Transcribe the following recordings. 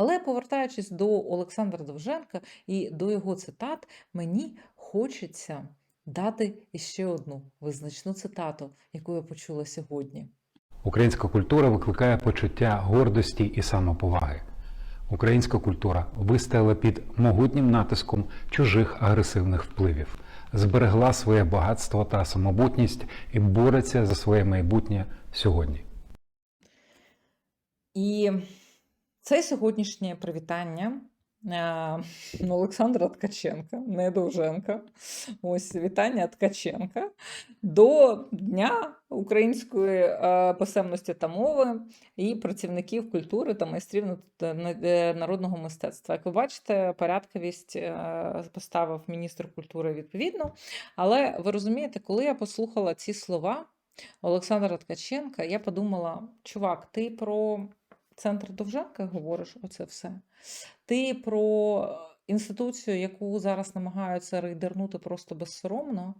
Але повертаючись до Олександра Довженка і до його цитат, мені хочеться дати іще одну визначну цитату, яку я почула сьогодні. Українська культура викликає почуття гордості і самоповаги. Українська культура вистояла під могутнім натиском чужих агресивних впливів, зберегла своє багатство та самобутність і бореться за своє майбутнє сьогодні. І це сьогоднішнє привітання е, Олександра Ткаченка, не Довженка. Ось вітання Ткаченка до Дня української е, писемності та мови і працівників культури та майстрів е, народного мистецтва. Як ви бачите, порядковість поставив міністр культури відповідно. Але ви розумієте, коли я послухала ці слова Олександра Ткаченка, я подумала: чувак, ти про центр Довженка говориш оце все. Ти про інституцію, яку зараз намагаються рейдернути просто безсоромно.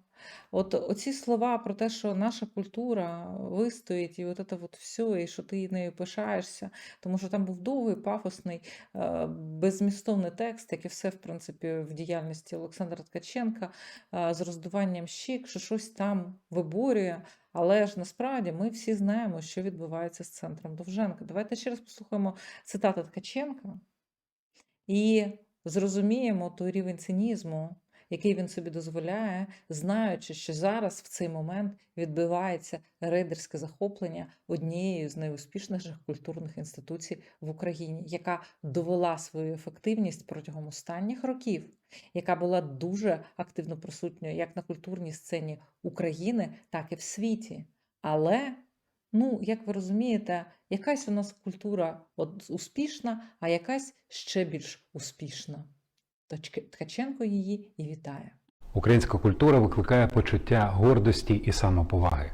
От оці слова про те, що наша культура вистоїть, і от це от все, і що ти нею пишаєшся, тому що там був довгий, пафосний, е, беззмістовний текст, як і все, в принципі, в діяльності Олександра Ткаченка, е, з роздуванням щік, що щось там виборює. Але ж насправді ми всі знаємо, що відбувається з центром Довженка. Давайте ще раз послухаємо цитати Ткаченка і зрозуміємо той рівень цинізму, який він собі дозволяє, знаючи, що зараз в цей момент відбувається рейдерське захоплення однією з найуспішніших культурних інституцій в Україні, яка довела свою ефективність протягом останніх років, яка була дуже активно присутньою як на культурній сцені України, так і в світі. Але Ну, як ви розумієте, якась у нас культура успішна, а якась ще більш успішна. Ткаченко її і вітає. Українська культура викликає почуття гордості і самоповаги.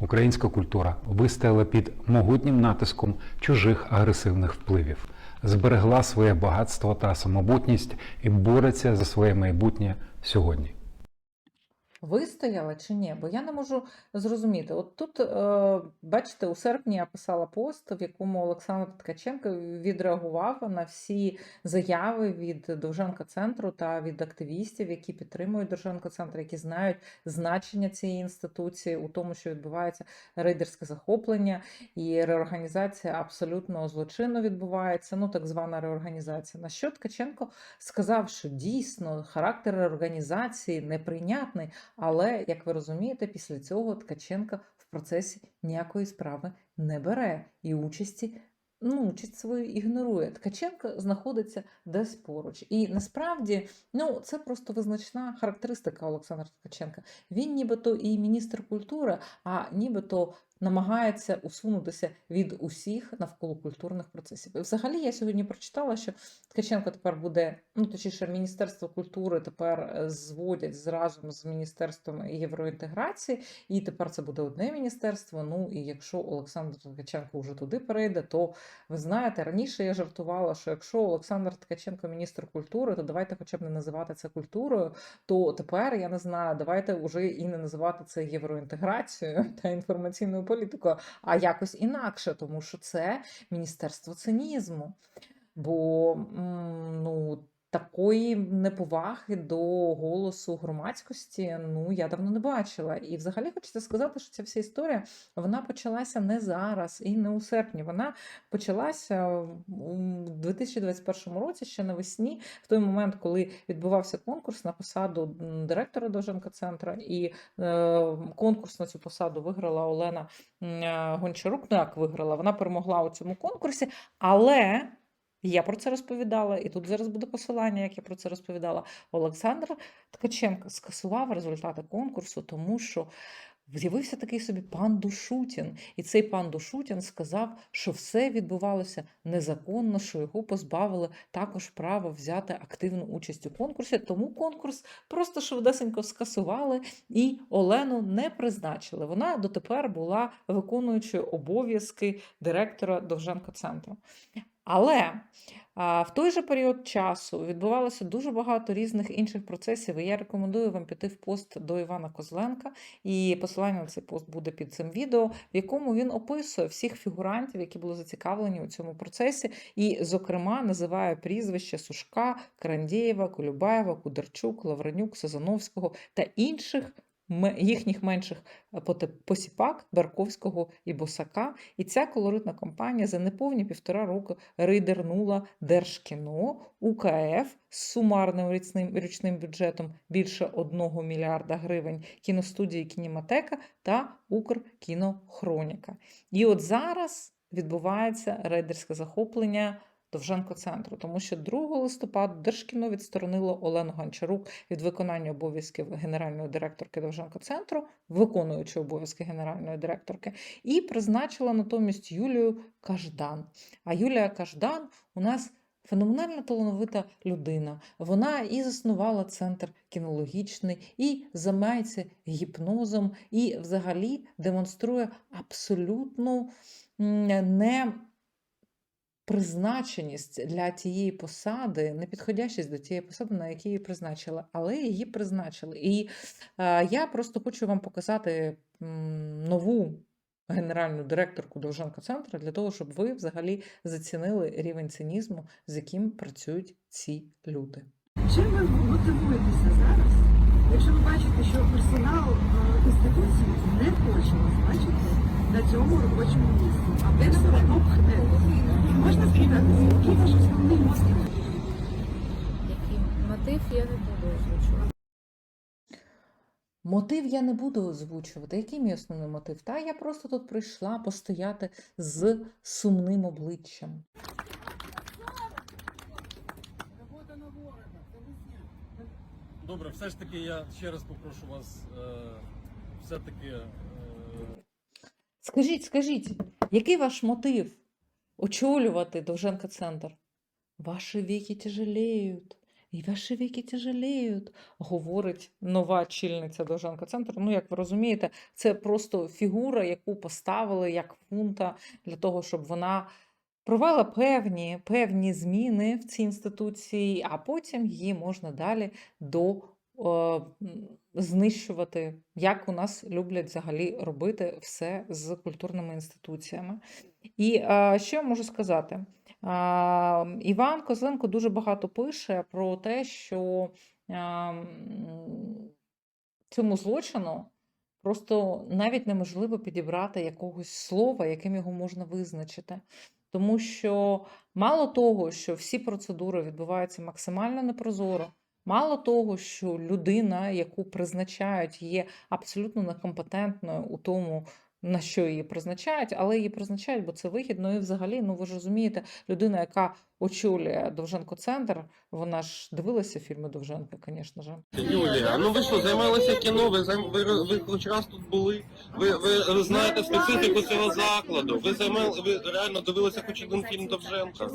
Українська культура вистояла під могутнім натиском чужих агресивних впливів, зберегла своє багатство та самобутність і бореться за своє майбутнє сьогодні. Вистояла чи ні? Бо я не можу зрозуміти. От тут, е, бачите, у серпні я писала пост, в якому Олександр Ткаченко відреагував на всі заяви від Довженка центру та від активістів, які підтримують Довженко центр, які знають значення цієї інституції у тому, що відбувається рейдерське захоплення і реорганізація абсолютно злочинно відбувається. Ну, так звана реорганізація. На що Ткаченко сказав, що дійсно характер реорганізації неприйнятний. Але, як ви розумієте, після цього Ткаченка в процесі ніякої справи не бере і участі. Ну, участь свою ігнорує. Ткаченко знаходиться десь поруч. І насправді, ну, це просто визначна характеристика Олександра Ткаченка. Він нібито і міністр культури, а нібито намагається усунутися від усіх навколо культурних процесів. І взагалі я сьогодні прочитала, що Ткаченко тепер буде, ну точніше, Міністерство культури тепер е, зводять зразу з Міністерством євроінтеграції, і тепер це буде одне міністерство. Ну і якщо Олександр Ткаченко вже туди перейде, то ви знаєте, раніше я жартувала, що якщо Олександр Ткаченко міністр культури, то давайте хоча б не називати це культурою. То тепер я не знаю, давайте вже і не називати це євроінтеграцією та інформаційною політикою, а якось інакше, тому що це міністерство цинізму. Бо ну, такої неповаги до голосу громадськості ну я давно не бачила. І взагалі хочеться сказати, що ця вся історія вона почалася не зараз і не у серпні. Вона почалася у 2021 році, ще навесні, в той момент, коли відбувався конкурс на посаду директора Довженка центру, і е, конкурс на цю посаду виграла Олена е, Гончарук. Ну як виграла? Вона перемогла у цьому конкурсі, але. Я про це розповідала, і тут зараз буде посилання, як я про це розповідала. Олександр Ткаченко скасував результати конкурсу, тому що з'явився такий собі пан Душутін. І цей пан Душутін сказав, що все відбувалося незаконно, що його позбавили також права взяти активну участь у конкурсі. Тому конкурс просто швидесенько скасували і Олену не призначили. Вона дотепер була виконуючою обов'язки директора Довженко центру. Але В той же період часу відбувалося дуже багато різних інших процесів. І я рекомендую вам піти в пост до Івана Козленка, і посилання на цей пост буде під цим відео, в якому він описує всіх фігурантів, які були зацікавлені у цьому процесі, і, зокрема, називає прізвища Сушка, Карандєєва, Колюбаєва, Кудерчук, Лавренюк, Сазановського та інших. Їхніх менших е, посіпак Барковського і Босака, і ця колоритна компанія за неповні півтора року рейдернула Держкіно, УКФ з сумарним річним, річним бюджетом більше 1 мільярда гривень, кіностудії Кінематека та Укркінохроніка. І от зараз відбувається рейдерське захоплення Довженко центру, тому що 2 листопада Держкіно відсторонило Олену Гончарук від виконання обов'язків генеральної директорки Довженко центру, виконуючи обов'язки генеральної директорки, і призначила натомість Юлію Каждан. А Юлія Каждан у нас феноменально талановита людина. Вона і заснувала центр кінологічний, і займається гіпнозом, і взагалі демонструє абсолютну м, не призначеність для тієї посади, непідходящість до тієї посади, на яку її призначили, але її призначили. І е, я просто хочу вам показати нову генеральну директорку Довженко центру для того, щоб ви взагалі зацінили рівень цинізму, з яким працюють ці люди. Чим ви мотивуєтеся зараз, якщо ви бачите, що персонал е, інституції не хоче вас бачити на цьому робочому місці, а ви все одно пхнете? Можна спитати, який ваш основний мотив? Який мотив я не буду озвучувати. Мотив я не буду озвучувати. Який мій основний мотив? Та я просто тут прийшла постояти з сумним обличчям. Добре, все ж таки я ще раз попрошу вас е, все-таки. Скажіть, скажіть, який ваш мотив очолювати Довженко центр? Ваші віки тяжелеють. І ваші віки тяжелеють, говорить нова чільниця Довженко центру. Ну, як ви розумієте, це просто фігура, яку поставили як фунта для того, щоб вона провела певні, певні зміни в цій інституції, а потім її можна далі до м, знищувати, як у нас люблять взагалі робити все з культурними інституціями. І е, що я можу сказати? А, Іван Козленко дуже багато пише про те, що а, цьому злочину просто навіть неможливо підібрати якогось слова, яким його можна визначити. Тому що мало того, що всі процедури відбуваються максимально непрозоро, мало того, що людина, яку призначають, є абсолютно некомпетентною у тому, на що її призначають, але її призначають, бо це вигідно. І взагалі, ну ви ж розумієте, людина, яка очолює Довженко центр, вона ж дивилася фільми Довженка, звісно ж. Юлія, ну ви що, займалися кіно? Ви займ... ви, ви хоч раз тут були? Ви, ви знаєте специфіку цього закладу? Ви займали, ви реально дивилися хоч один фільм Довженка?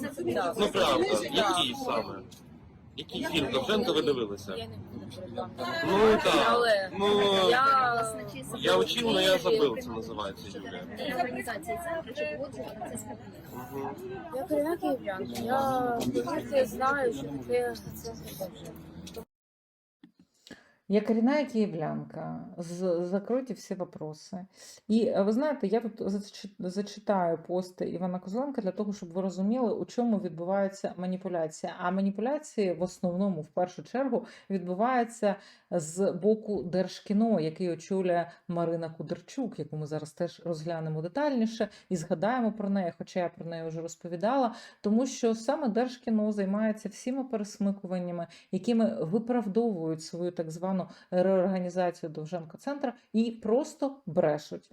Ну правда, який саме? Який фільм Довженка ви дивилися? Я не буду. Ну так. Але Ну я я учив, але я забив, це називається Юлія. організації центру чи погоджувати це Угу. Я корінна київлянка. Я знаю, що таке це вже. Я коренная киевлянка. Закройте всі вопроси. І е, ви знаєте, я тут зачитаю пости Івана Козленка для того, щоб ви розуміли, у чому відбувається маніпуляція. А маніпуляції в основному, в першу чергу, відбуваються з боку Держкіно, який очолює Марина Кудерчук, яку ми зараз теж розглянемо детальніше і згадаємо про неї, хоча я про неї вже розповідала, тому що саме Держкіно займається всіма пересмикуваннями, якими виправдовують свою так звану реорганізацію Довженко центра і просто брешуть.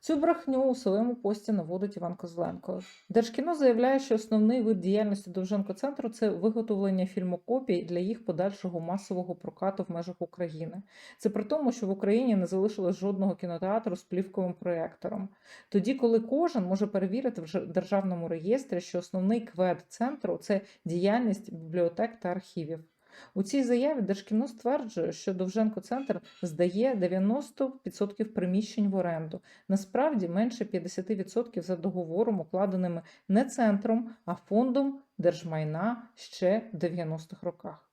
Цю брехню у своєму пості наводить Іван Козленко. Держкіно заявляє, що основний вид діяльності Довженко центру це виготовлення фільмокопій для їх подальшого масового прокату в межах України. Це при тому, що в Україні не залишилось жодного кінотеатру з плівковим проєктором. Тоді, коли кожен може перевірити в державному реєстрі, що основний квед центру це діяльність бібліотек та архівів. У цій заяві Держкіно стверджує, що Довженко Центр здає 90% приміщень в оренду. Насправді менше 50% за договором, укладеними не центром, а фондом держмайна ще в 90-х роках.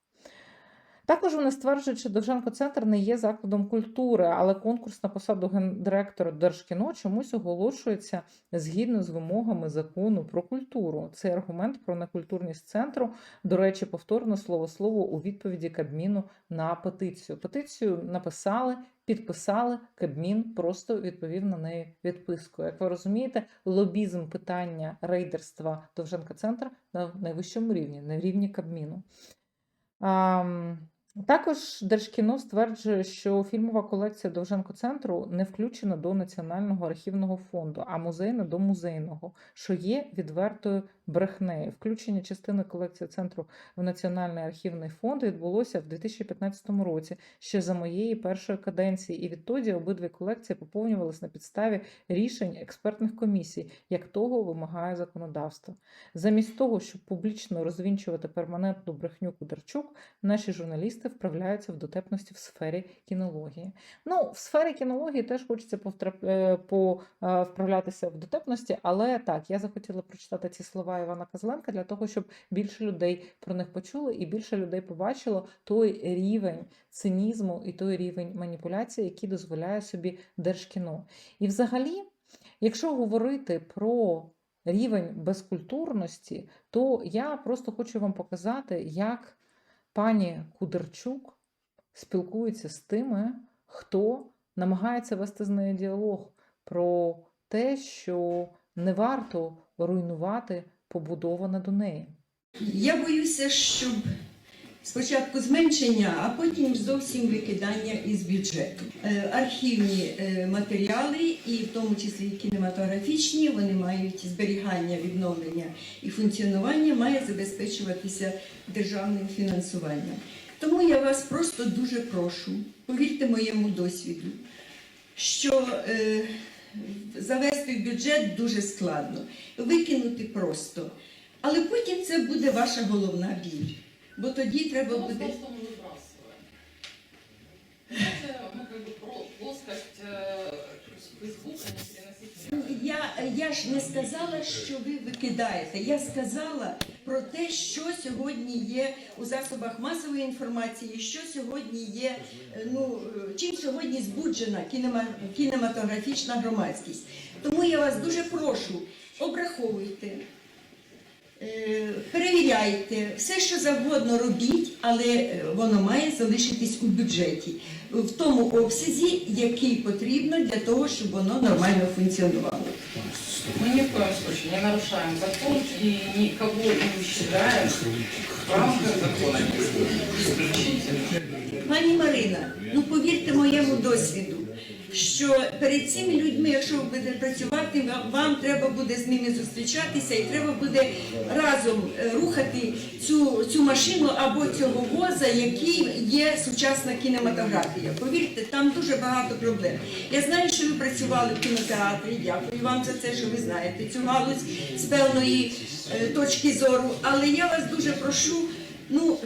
Також вони стверджують, що Довженко Центр не є закладом культури, але конкурс на посаду гендиректора Держкіно чомусь оголошується згідно з вимогами закону про культуру. Цей аргумент про некультурність центру, до речі, повторно слово слово у відповіді Кабміну на петицію. Петицію написали, підписали, Кабмін просто відповів на неї відпискою. Як ви розумієте, лобізм питання рейдерства Довженка Центр на найвищому рівні, на рівні Кабміну. Ам, Також Держкіно стверджує, що фільмова колекція Довженко Центру не включена до Національного архівного фонду, а музейна до музейного, що є відвертою брехнею. Включення частини колекції центру в Національний архівний фонд відбулося в 2015 році, ще за моєї першої каденції, і відтоді обидві колекції поповнювалися на підставі рішень експертних комісій, як того вимагає законодавство. Замість того, щоб публічно розвінчувати перманентну брехню Кударчук, наші журналісти вправляються в дотепності в сфері кінології. Ну, в сфері кінології теж хочеться е, е, вправлятися в дотепності, але так, я захотіла прочитати ці слова Івана Козленка для того, щоб більше людей про них почули і більше людей побачило той рівень цинізму і той рівень маніпуляції, який дозволяє собі Держкіно. І взагалі, якщо говорити про рівень безкультурності, то я просто хочу вам показати, як пані Кудерчук спілкується з тими, хто намагається вести з нею діалог про те, що не варто руйнувати побудоване до неї. Я боюся, щоб спочатку зменшення, а потім зовсім викидання із бюджету. Е, Архівні е, матеріали, і в тому числі кінематографічні, вони мають зберігання, відновлення і функціонування має забезпечуватися державним фінансуванням. Тому я вас просто дуже прошу, повірте моєму досвіду, що е, завести в бюджет дуже складно, викинути просто. Але потім це буде ваша головна біль. Бо тоді треба буде. Просто мы выбрасываем. Это, ну, как бы, про- плоскость э, Фейсбука не переносить вверх. Я, я ж не сказала, що ви викидаєте. Я сказала про те, що сьогодні є у засобах масової інформації, що сьогодні є, е, ну е, чим сьогодні збуджена кінема, кінематографічна громадськість. Тому я вас дуже прошу, обраховуйте. е, Перевіряйте, все, що завгодно робіть, але е, воно має залишитись у бюджеті в тому обсязі, який потрібно для того, щоб воно нормально функціонувало. Мы ни в коем случае не нарушаем закон и никого не считаем в рамках закона. Пані Марина, ну повірте моєму досвіду, що перед цими людьми, якщо ви будете працювати, вам- треба буде з ними зустрічатися і треба буде разом е, рухати цю, цю машину або цього воза, який є сучасна кінематографія. Повірте, там дуже багато проблем. Я знаю, що ви працювали в кінотеатрі. Дякую вам за це, що ви знаєте цю галузь з певної е, точки зору. Але я вас дуже прошу. Ну,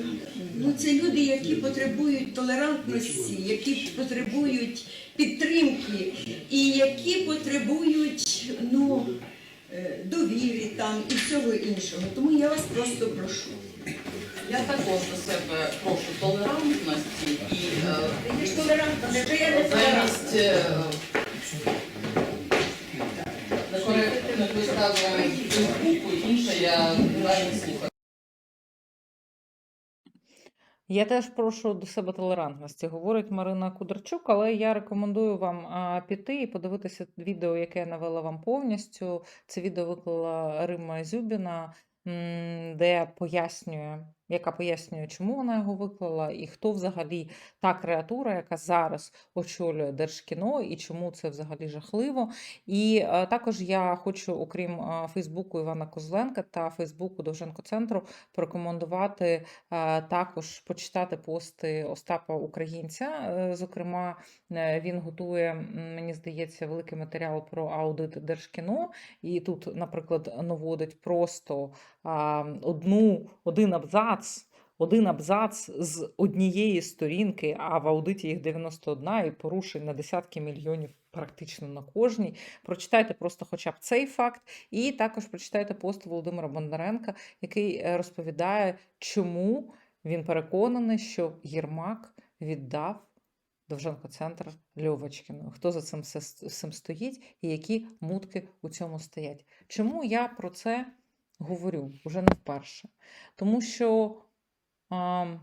ну це люди, які потребують толерантності, які потребують підтримки і які потребують ну, е, довіри там і всього іншого. Тому я вас просто прошу. Я також у себе прошу толерантності і е, ж толерантна, невже я не замість е, некоректних висказувань Фейсбуку, інше я навіть Я теж прошу до себе толерантності, говорить Марина Кударчук, але я рекомендую вам піти і подивитися відео, яке я навела вам повністю. Це відео виклала Рима Зюбіна, де пояснює, яка пояснює, чому вона його виклала, і хто взагалі та креатура, яка зараз очолює Держкіно, і чому це взагалі жахливо. І також я хочу, окрім Фейсбуку Івана Козленка та Фейсбуку Довженко Центру, порекомендувати е, також почитати пости Остапа Українця. Е, Зокрема, е, він готує, мені здається, великий матеріал про аудит Держкіно. І тут, наприклад, наводить просто одну, один абзац один абзац з однієї сторінки, а в аудиті їх 91 і порушень на десятки мільйонів практично на кожній. Прочитайте просто хоча б цей факт, і також прочитайте пост Володимира Бондаренка, який е, розповідає, чому він переконаний, що Єрмак віддав Довженко-центр Льовочкіну. Хто за цим всім стоїть і які мутки у цьому стоять? Чому я про це говорю уже не вперше? Тому що а,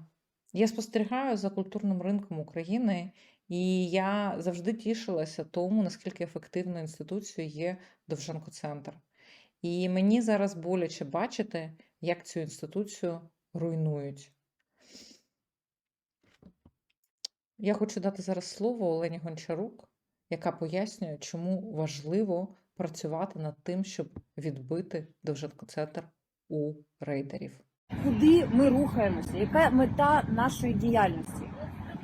я спостерігаю за культурним ринком України, і я завжди тішилася тому, наскільки ефективною інституцією є Довженко-центр. І мені зараз боляче бачити, як цю інституцію руйнують. Я хочу дати зараз слово Олені Гончарук, яка пояснює, чому важливо працювати над тим, щоб відбити Довженко-центр у рейдерів. куди ми рухаємося, яка мета нашої діяльності.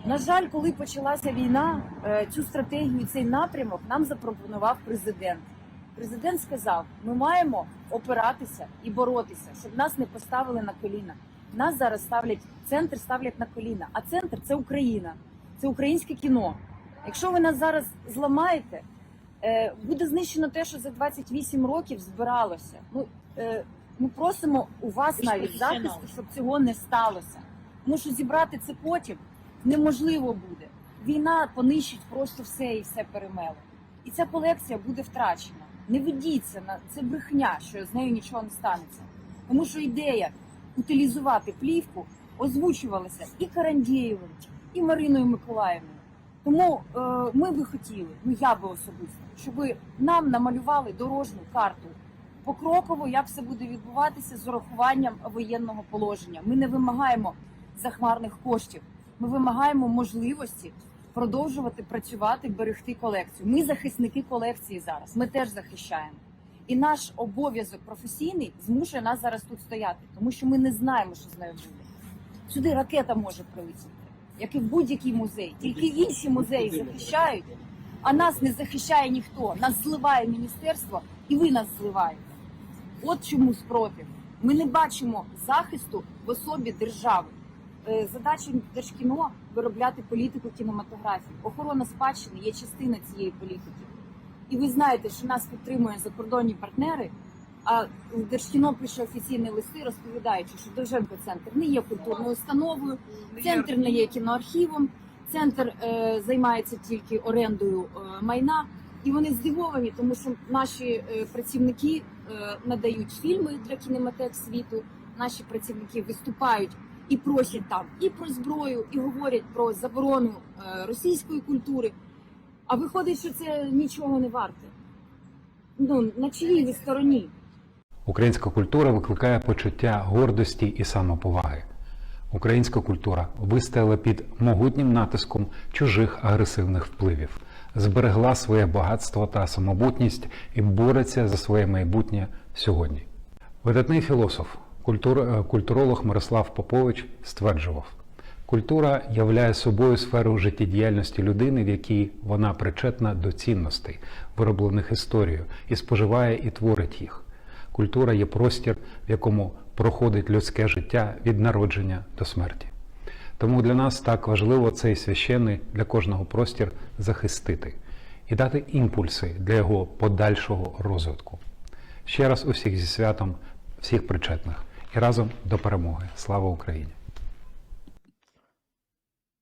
На жаль, коли почалася війна, е, цю стратегію, цей напрямок нам запропонував президент. Президент сказав: ми маємо опиратися і боротися, щоб нас не поставили на коліна. Нас зараз ставлять центр, ставлять на коліна. А центр це Україна, це українське кіно. Якщо ви нас зараз зламаєте, буде знищено те, що за 28 років збиралося. Ну е, ми просимо у вас навіть захисту, щоб цього не сталося. Тому що зібрати це потім неможливо буде. Війна понищить просто все і все перемеле. І ця колекція буде втрачена. Не ведіться на це брехня, що з нею нічого не станеться. Тому що ідея утилізувати плівку озвучувалася і Карандєєвим, і Мариною Миколаївною. Тому е, ми би хотіли, ну я би особисто, щоб нам намалювали дорожню карту покроково, як все буде відбуватися з урахуванням воєнного положення. Ми не вимагаємо захмарних коштів. Ми вимагаємо можливості продовжувати працювати, берегти колекцію. Ми захисники колекції зараз. Ми теж захищаємо. І наш обов'язок професійний змушує нас зараз тут стояти, тому що ми не знаємо, що з нею буде. Сюди ракета може прилетіти, як і в будь-який музей. Тільки інші музеї захищають, а нас не захищає ніхто. Нас зливає міністерство, і ви нас зливаєте. От чому спротив. Ми не бачимо захисту в особі держави. Е, Задача Держкіно виробляти політику кінематографії. Охорона спадщини є частина цієї політики. І ви знаєте, що нас підтримують закордонні партнери. А Держкіно пише офіційні листи, розповідаючи, що Довженко центр не є культурною установою, центр не є кіноархівом, центр е, займається тільки орендою е, майна. І вони здивовані, тому що наші е, працівники е, надають фільми для кінематек світу. Наші працівники виступають і просять там і про зброю, і говорять про заборону е, російської культури. А виходить, що це нічого не варте. Ну на чиїй ви стороні? Українська культура викликає почуття гордості і самоповаги. Українська культура вистояла під могутнім натиском чужих агресивних впливів, зберегла своє багатство та самобутність і бореться за своє майбутнє сьогодні. Видатний філософ, культур, е, культуролог Мирослав Попович стверджував: культура являє собою сферу життєдіяльності людини, в якій вона причетна до цінностей, вироблених історією, і споживає і творить їх. Культура є простір, в якому проходить людське життя від народження до смерті. Тому для нас так важливо цей священний для кожного простір захистити і дати імпульси для його подальшого розвитку. Ще раз усіх зі святом, всіх причетних і разом до перемоги. Слава Україні!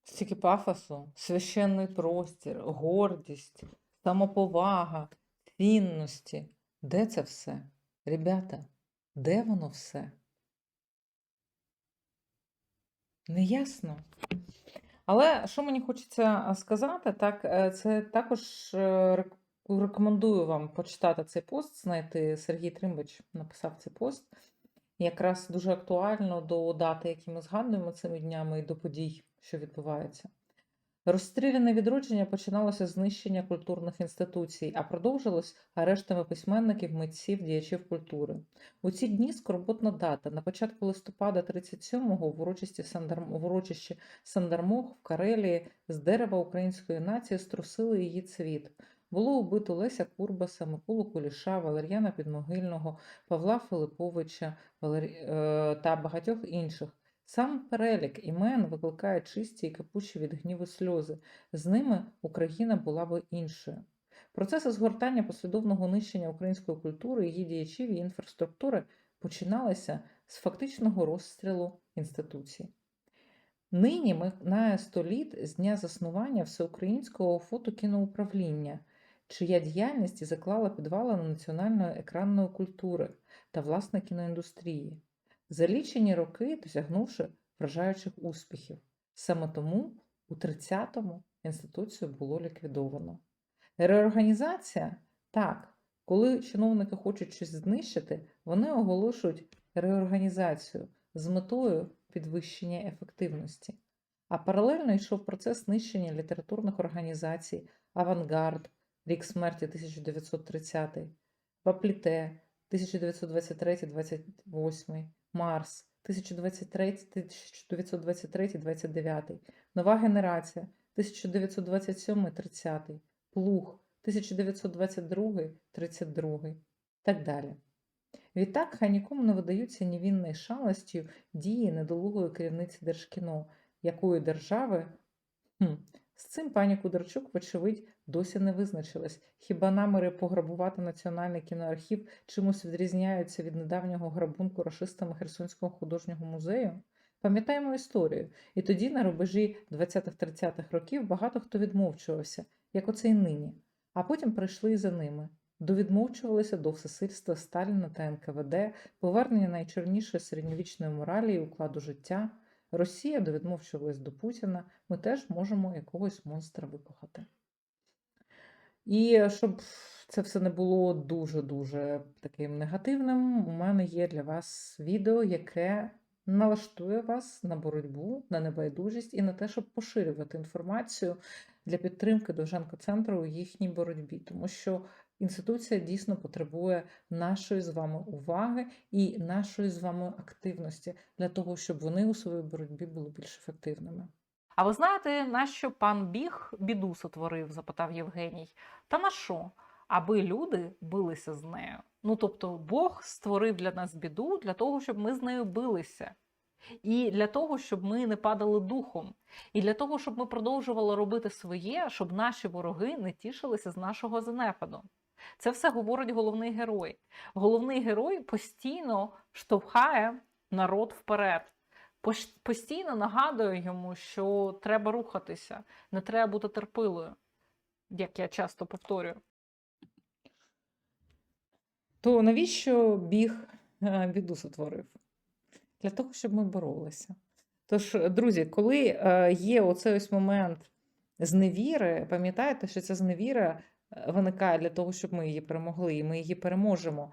Стільки пафосу, священний простір, гордість, самоповага, цінності. Де це все? Ребята, де воно все? Неясно. Але що мені хочеться сказати, так, е, це також е, рекомендую вам почитати цей пост, знайти Сергій Тримбич написав цей пост. Якраз дуже актуально до дати, які ми згадуємо цими днями, і до подій, що відбуваються. Розстріляне відродження починалося знищення культурних інституцій, а продовжилось арештами письменників, митців, діячів культури. У ці дні скорботна дата. На початку листопада 37-го в урочисті Сандарм... в урочищі Сандармох в Карелії з дерева української нації струсили її цвіт. Було убито Леся Курбаса, Миколу Куліша, Валер'яна Підмогильного, Павла Филиповича Валер... е, та багатьох інших. Сам перелік імен викликає чисті і кипучі від гніву сльози. З ними Україна була би іншою. Процеси згортання послідовного нищення української культури, її діячів і інфраструктури починалися з фактичного розстрілу інституцій. Нині минає 100 літ з дня заснування Всеукраїнського фотокіноуправління, чия діяльність і заклала підвалини національної екранної культури та власне кіноіндустрії, за лічені роки досягнувши вражаючих успіхів. Саме тому у 30-му інституцію було ліквідовано. Реорганізація так, коли чиновники хочуть щось знищити, вони оголошують реорганізацію з метою підвищення ефективності. А паралельно йшов процес знищення літературних організацій Авангард, Рік смерті 1930, Папліте 1923-28, Марс 1923-29, Нова генерація 1927-30, Плуг 1922-32 так далі. Відтак, хай нікому не видаються невінною шалостю дії недолугої керівниці Держкіно, якої держави хм, з цим пані Кударчук, вочевидь, досі не визначилась. Хіба наміри пограбувати Національний кіноархів чимось відрізняються від недавнього грабунку рашистами Херсонського художнього музею? Пам'ятаємо історію, і тоді, на рубежі 20-30-х років, багато хто відмовчувався, як оце й нині, а потім прийшли і за ними. Довідмовчувалися до всесильства Сталіна та НКВД, повернення найчорнішої середньовічної моралі і укладу життя. Росія довідмовчувалась до Путіна, ми теж можемо якогось монстра викохати. І щоб це все не було дуже-дуже таким негативним, у мене є для вас відео, яке налаштує вас на боротьбу, на небайдужість і на те, щоб поширювати інформацію для підтримки Довженко-центру у їхній боротьбі, тому що інституція дійсно потребує нашої з вами уваги і нашої з вами активності для того, щоб вони у своїй боротьбі були більш ефективними. А ви знаєте, нащо пан біг біду сотворив? запитав Євгеній. Та на що? Аби люди билися з нею. Ну тобто, Бог створив для нас біду для того, щоб ми з нею билися. І для того, щоб ми не падали духом, і для того, щоб ми продовжували робити своє, щоб наші вороги не тішилися з нашого занепаду. Це все говорить головний герой. Головний герой постійно штовхає народ вперед, постійно нагадує йому, що треба рухатися, не треба бути терпилою, як я часто повторюю. То навіщо біг е, біду сотворив? Для того, щоб ми боролися. Тож, друзі, коли е, є оцей ось момент зневіри, пам'ятайте, що ця зневіра е, виникає для того, щоб ми її перемогли, і ми її переможемо.